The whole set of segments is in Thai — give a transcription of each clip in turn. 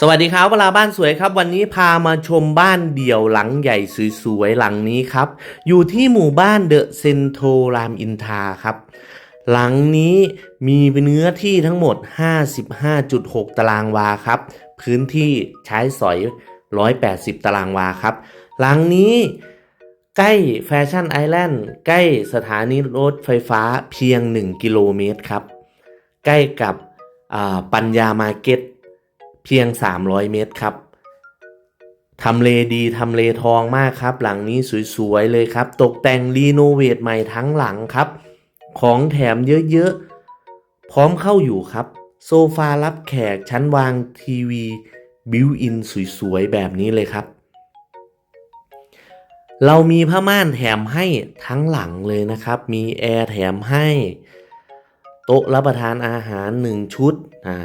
สวัสดีครับเวลาบ้านสวยครับ วันนี้พามาชมบ้านเดี่ยวหลังใหญ่สวยๆหลังนี้ครับ อยู่ที่หมู่บ้านเดอะเซนโทรามอินทราครับ หลังนี้มีเนื้อที่ทั้งหมด 55.6 ตารางวาครับ พื้นที่ใช้สอย 180 ตารางวาครับ หลังนี้ใกล้แฟชั่นไอแลนด์ใกล้สถานีรถไฟฟ้าเพียง 1 กิโลเมตรครับ ใกล้กับปัญญามาร์เก็ต พียง 300 เมตรครับ ทำเลดี ทำเลทองมากครับ หลังนี้สวยๆเลยครับ ตกแต่งรีโนเวทใหม่ทั้งหลังครับ ของแถมเยอะๆ พร้อมเข้าอยู่ครับ โซฟารับแขกชั้นวางทีวีบิวอินสวยๆ แบบนี้เลยครับ เรามีผ้าม่านแถมให้ทั้งหลังเลยนะครับ มีแอร์แถมให้ โต๊ะรับประทานอาหาร 1 ชุด อ่า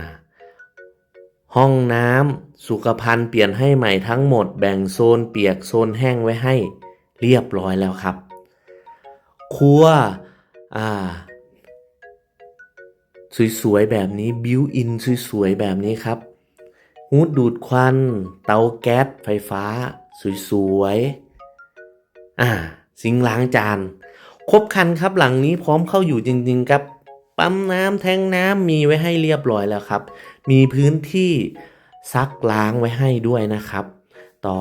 ห้องน้ำสุขภัณฑ์เปลี่ยนให้ใหม่ทั้งหมด แบ่งโซนเปียกโซนแห้งไว้ให้เรียบร้อยแล้วครับ ครัวอ่าสวยๆแบบนี้บิวอินสวยๆแบบนี้ครับฮูดดูดควัน เตาแก๊สไฟฟ้า สวยๆอ่าซิงล้างจาน ครบครันครับหลังนี้พร้อมเข้าอยู่จริงๆครับ ปั๊มน้ำแทงน้ำมีไว้ให้เรียบร้อยแล้วครับ มีพื้นที่ซักล้างไว้ให้ด้วยนะครับ ต่อ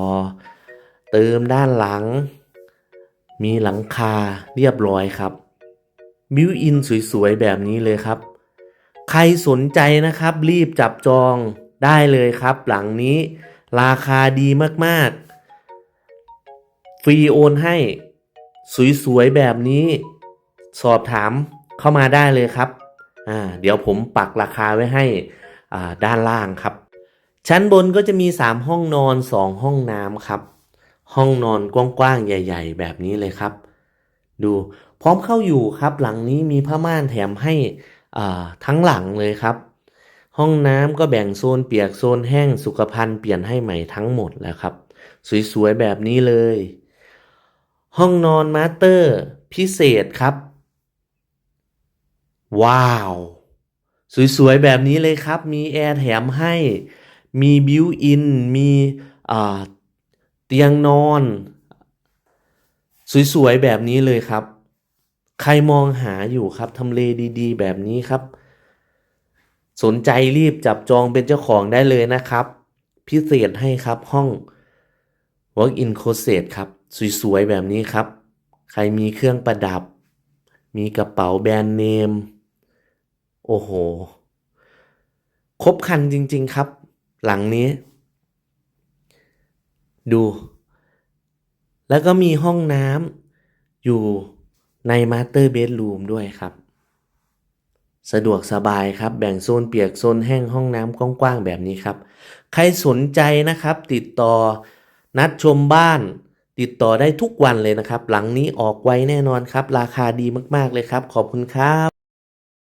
เติมด้านหลัง มีหลังคาเรียบร้อยครับบิวอินสวยๆ แบบนี้เลยครับ ใครสนใจนะครับ รีบจับจองได้เลยครับ หลังนี้ราคาดีมากๆ ฟรีโอนให้ สวยๆ แบบนี้ สอบถาม เข้ามาได้เลยครับอ่าเดี๋ยวผมปักราคาไว้ให้อ่าด้านล่างครับ ชั้นบนก็จะมี 3 ห้องนอน 2 ห้องน้ำครับ ห้องนอนกว้างๆใหญ่ ๆ แบบนี้เลยครับ ดูพร้อมเข้าอยู่ครับ หลังนี้มีผ้าม่านแถมให้ทั้งหลังเลยครับ ห้องน้ำก็แบ่งโซนเปียกโซนแห้งสุขภัณฑ์เปลี่ยนให้ใหม่ทั้งหมดแล้วครับ สวยๆแบบนี้เลย ห้องนอนมาสเตอร์พิเศษครับ ว้าว สวยๆ แบบนี้เลยครับ มีแอร์แถมให้ มีบิวอิน มีเตียงนอน สวยๆ แบบนี้เลยครับ ใครมองหาอยู่ครับทำเลดีๆ แบบนี้ครับ สนใจรีบจับจองเป็นเจ้าของได้เลยนะครับ พิเศษให้ครับห้อง Work in Closet ครับ สวยๆ แบบนี้ครับ ใครมีเครื่องประดับ มีกระเป๋าแบรนด์เนม โอ้โห ครบคันจริง ๆ ครับ หลังนี้ ดู แล้วก็มีห้องน้ำอยู่ในมาสเตอร์เบดรูมด้วยครับ สะดวกสบายครับ แบ่งโซนเปียกโซนแห้งห้องน้ำกว้างๆแบบนี้ครับ ใครสนใจนะครับ ติดต่อนัดชมบ้านติดต่อได้ทุกวันเลยนะครับ หลังนี้ออกไวแน่นอนครับ ราคาดีมากๆเลยครับ ขอบคุณครับ